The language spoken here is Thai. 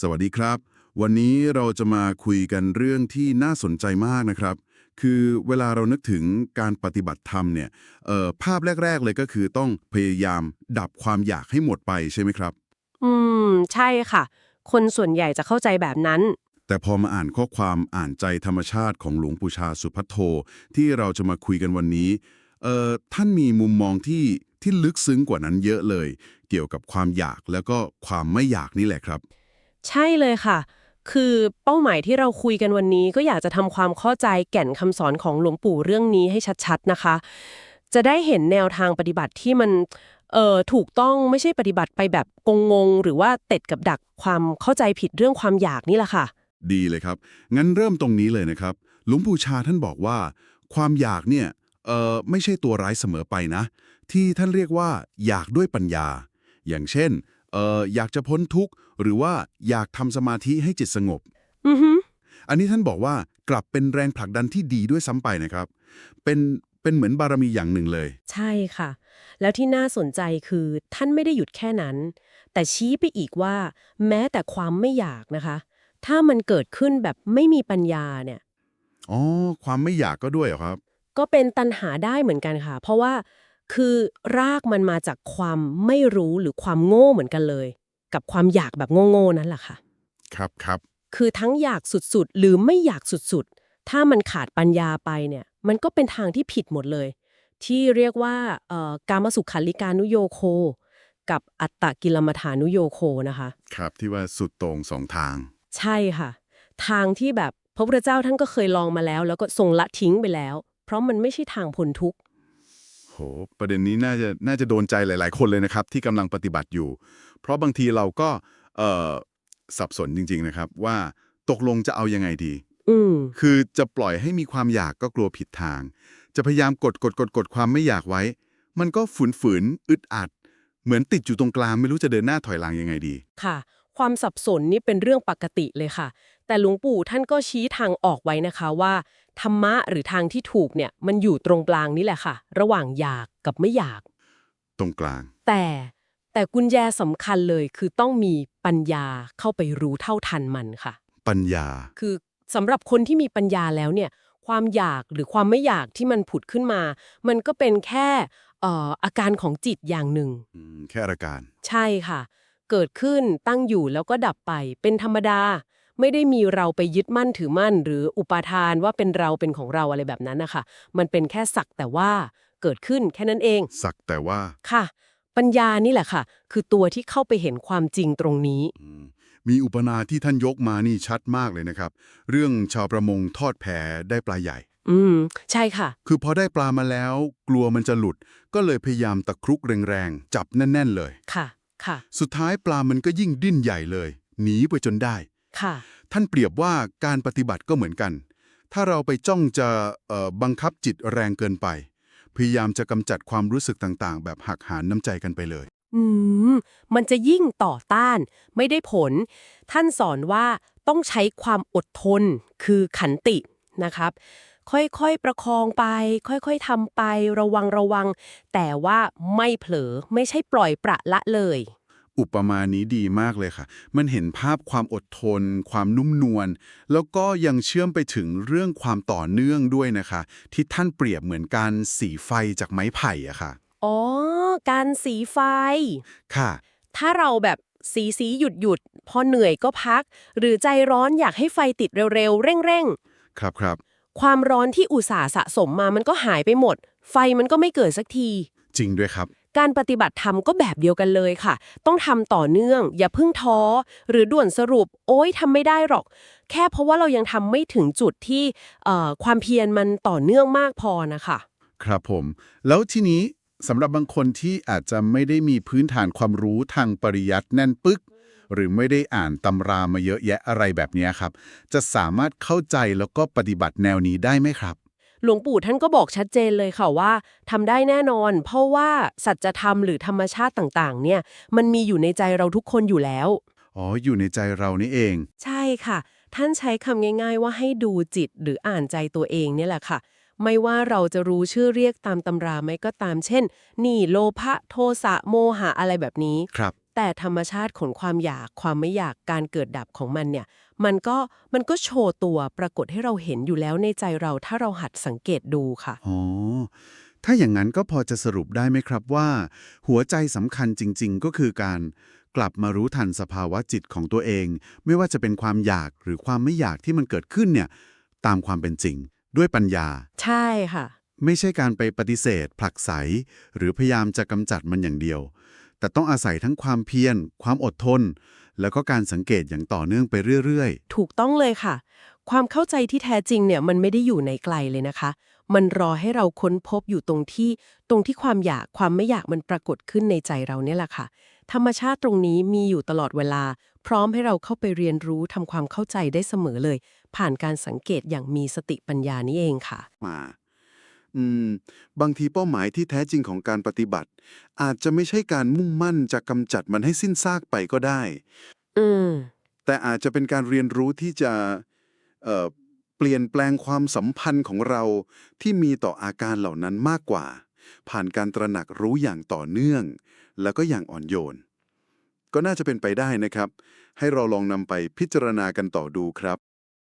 สวัสดีครับ วันนี้เราจะมาคุยกันเรื่องที่น่าสนใจมากนะครับ คือเวลาเรานึกถึงการปฏิบัติธรรมเนี่ยเอ่อภาพแรก ๆ เลยก็คือต้องพยายามดับความอยากให้หมดไปใช่ไหมครับ อืม ใช่ค่ะ คนส่วนใหญ่จะเข้าใจแบบนั้น แต่พอมาอ่านข้อความอ่านใจธรรมชาติของหลวงปู่ชาสุพัทโท ที่เราจะมาคุยกันวันนี้เอ่อท่านมีมุมมองที่ที่ลึกซึ้งกว่านั้นเยอะเลย เกี่ยวกับความอยากแล้วก็ความไม่อยากนี่แหละครับ ใช่เลยค่ะ คือเป้าหมายที่เราคุยกันวันนี้ก็อยากจะทำความเข้าใจแก่นคำสอนของหลวงปู่เรื่องนี้ให้ชัดๆนะคะ จะได้เห็นแนวทางปฏิบัติที่มันเอ่อถูกต้องไม่ใช่ปฏิบัติไปแบบกงงๆหรือว่าเต็ดกับดักความเข้าใจผิดเรื่องความอยากนี่แหละค่ะ ดีเลยครับ งั้นเริ่มตรงนี้เลยนะครับ หลวงปู่ชาท่านบอกว่า ความอยากเนี่ยเอ่อไม่ใช่ตัวร้ายเสมอไปนะ ที่ท่านเรียกว่าอยากด้วยปัญญา อย่างเช่นเอ่ออยากจะพ้นทุกข์ หรือว่าอยากทำสมาธิให้จิตสงบ อือฮึอันนี้ท่านบอกว่ากลับเป็นแรงผลักดันที่ดีด้วยซ้ำไปนะครับ เป็นเป็นเหมือนบารมีอย่างหนึ่งเลย ใช่ค่ะ แล้วที่น่าสนใจคือท่านไม่ได้หยุดแค่นั้น แต่ชี้ไปอีกว่า แม้แต่ความไม่อยากนะคะ ถ้ามันเกิดขึ้นแบบไม่มีปัญญาเนี่ย อ๋อ ความไม่อยากก็ด้วยเหรอครับ ก็เป็นตันหาได้เหมือนกันค่ะ เพราะว่าคือรากมันมาจากความไม่รู้หรือความโง่เหมือนกันเลย กับความอยากแบบโง่ๆนั่นแหละค่ะ ครับครับ คือทั้งอยากสุดๆ หรือไม่อยากสุดๆ ถ้ามันขาดปัญญาไปเนี่ย มันก็เป็นทางที่ผิดหมดเลย ที่เรียกว่าเอ่อกามสุขันลิกานุโยโค กับอัตตกิลมัฐานุโยโคนะคะ ครับที่ว่าสุดโต่งสองทาง ใช่ค่ะ ทางที่แบบพระพุทธเจ้าท่านก็เคยลองมาแล้ว แล้วก็ทรงละทิ้งไปแล้ว เพราะมันไม่ใช่ทางพ้นทุกข์โหประเด็นนี้น่าจะน่าจะโดนใจหลาย ๆ คนเลยนะครับ ที่กำลังปฏิบัติอยู่ เพราะบางทีเราก็เอ่อสับสนจริง ๆนะครับ ว่าตกลงจะเอายังไงดีอืมคือจะปล่อยให้มีความอยากก็กลัวผิดทาง จะพยายามกดกดกดกดความไม่อยากไว้ มันก็ฝืนฝืนๆอึดอัด เหมือนติดอยู่ตรงกลางไม่รู้จะเดินหน้าถอยหลังยังไงดี ค่ะ ความสับสนนี่เป็นเรื่องปกติเลยค่ะ แต่หลวงปู่ท่านก็ชี้ทางออกไว้นะคะว่า ธรรมะหรือทางที่ถูกเนี่ย มันอยู่ตรงกลางนี่แหละค่ะ ระหว่างอยากกับไม่อยาก ตรงกลาง แต่ แต่กุญแจสำคัญเลยคือต้องมีปัญญาเข้าไปรู้เท่าทันมันค่ะ ปัญญา คือสำหรับคนที่มีปัญญาแล้วเนี่ย ความอยากหรือความไม่อยากที่มันผุดขึ้นมา มันก็เป็นแค่เอ่ออาการของจิตอย่างหนึ่ง อืมแค่อาการ ใช่ค่ะ เกิดขึ้นตั้งอยู่แล้วก็ดับไป เป็นธรรมดา ไม่ได้มีเราไปยึดมั่นถือมั่น หรืออุปาทานว่าเป็นเราเป็นของเราอะไรแบบนั้นนะคะมันเป็นแค่สักแต่ว่าเกิดขึ้นแค่นั้นเอง สักแต่ว่า ค่ะ ปัญญานี่แหละค่ะ คือตัวที่เข้าไปเห็นความจริงตรงนี้อืมมีอุปนาที่ท่านยกมานี่ชัดมากเลยนะครับ เรื่องชาวประมงทอดแพได้ปลาใหญ่ อืม ใช่ค่ะ คือพอได้ปลามาแล้ว กลัวมันจะหลุด ก็เลยพยายามตะครุกแรงๆ จับแน่น ๆ เลย ค่ะ ค่ะ สุดท้ายปลามันก็ยิ่งดิ้นใหญ่เลย หนีไปจนได้ ค่ะ ท่านเปรียบว่าการปฏิบัติก็เหมือนกัน ถ้าเราไปจ้องจะเอ่อบังคับจิตแรงเกินไป พยายามจะกำจัดความรู้สึกต่างๆ แบบหักหานน้ำใจกันไปเลย อืม มันจะยิ่งต่อต้าน ไม่ได้ผล ท่านสอนว่าต้องใช้ความอดทน คือขันตินะครับ ค่อยๆประคองไป ค่อยๆทำไประวังระวัง แต่ว่าไม่เผลอไม่ใช่ปล่อยประละเลย อุปมานี้ดีมากเลยค่ะ มันเห็นภาพความอดทน ความนุ่มนวล แล้วก็ยังเชื่อมไปถึงเรื่องความต่อเนื่องด้วยนะคะ ที่ท่านเปรียบเหมือนการสีไฟจากไม้ไผ่อะค่ะ อ๋อ การสีไฟ ค่ะ ถ้าเราแบบสีสีหยุดหยุดๆพอเหนื่อยก็พัก หรือใจร้อนอยากให้ไฟติดเร็วๆ เร่งๆ ครับครับ ความร้อนที่อุตสาห์สะสมมามันก็หายไปหมด ไฟมันก็ไม่เกิดสักที จริงด้วยครับ การปฏิบัติธรรมก็แบบเดียวกันเลยค่ะ ต้องทำต่อเนื่อง อย่าเพิ่งท้อ หรือด่วนสรุป โอ๊ยทำไม่ได้หรอก แค่เพราะว่าเรายังทำไม่ถึงจุดที่ความเพียรมันต่อเนื่องมากพอนะคะ ครับผม แล้วทีนี้สำหรับบางคนที่อาจจะไม่ได้มีพื้นฐานความรู้ทางปริยัติแน่นปึก หรือไม่ได้อ่านตำรามาเยอะแยะอะไรแบบนี้ครับ จะสามารถเข้าใจแล้วก็ปฏิบัติแนวนี้ได้ไหมครับ หลวงปู่ท่านก็บอกชัดเจนเลยค่ะว่าทำได้แน่นอน เพราะว่าสัจธรรมหรือธรรมชาติต่างๆ เนี่ย มันมีอยู่ในใจเราทุกคนอยู่แล้ว อ๋อ อยู่ในใจเรานี่เอง ใช่ค่ะ ท่านใช้คำง่าย ๆ ว่าให้ดูจิตหรืออ่านใจตัวเองเนี่ยแหละค่ะ ไม่ว่าเราจะรู้ชื่อเรียกตามตำราไหมก็ตามเช่น นี่โลภะโทสะโมหะอะไรแบบนี้ครับ แต่ธรรมชาติของความอยากความไม่อยากการเกิดดับของมันเนี่ยมันก็มันก็โชว์ตัวปรากฏให้เราเห็นอยู่แล้วในใจเราถ้าเราหัดสังเกตดูค่ะอ๋อถ้าอย่างนั้นก็พอจะสรุปได้ไหมครับว่า หัวใจสำคัญจริง ๆ ก็คือการกลับมารู้ทันสภาวะจิตของตัวเอง ไม่ว่าจะเป็นความอยากหรือความไม่อยากที่มันเกิดขึ้นเนี่ยตามความเป็นจริง ด้วยปัญญา ใช่ค่ะ ไม่ใช่การไปปฏิเสธ ผลักไส หรือพยายามจะกำจัดมันอย่างเดียว แต่ต้องอาศัยทั้งความเพียร ความอดทน แล้วก็การสังเกตอย่างต่อเนื่องไปเรื่อยถูกต้องเลยค่ะ ความเข้าใจที่แท้จริงเนี่ยมันไม่ได้อยู่ในไกลเลยนะคะ มันรอให้เราค้นพบอยู่ตรงที่ ตรงที่ความอยากความไม่อยากมันปรากฏขึ้นในใจเราเนี่ยแหละค่ะ ธรรมชาติตรงนี้มีอยู่ตลอดเวลา พร้อมให้เราเข้าไปเรียนรู้ทำความเข้าใจได้เสมอเลย ผ่านการสังเกตอย่างมีสติปัญญานี่เองค่ะมา อืม บางทีเป้าหมายที่แท้จริงของการปฏิบัติ อาจจะไม่ใช่การมุ่งมั่นจะกำจัดมันให้สิ้นซากไปก็ได้ อืม แต่อาจจะเป็นการเรียนรู้ที่จะเอ่อเปลี่ยนแปลงความสัมพันธ์ของเราที่มีต่ออาการเหล่านั้นมากกว่า ผ่านการตระหนักรู้อย่างต่อเนื่อง แล้วก็อย่างอ่อนโยน ก็น่าจะเป็นไปได้นะครับ ให้เราลองนำไปพิจารณากันต่อดูครับ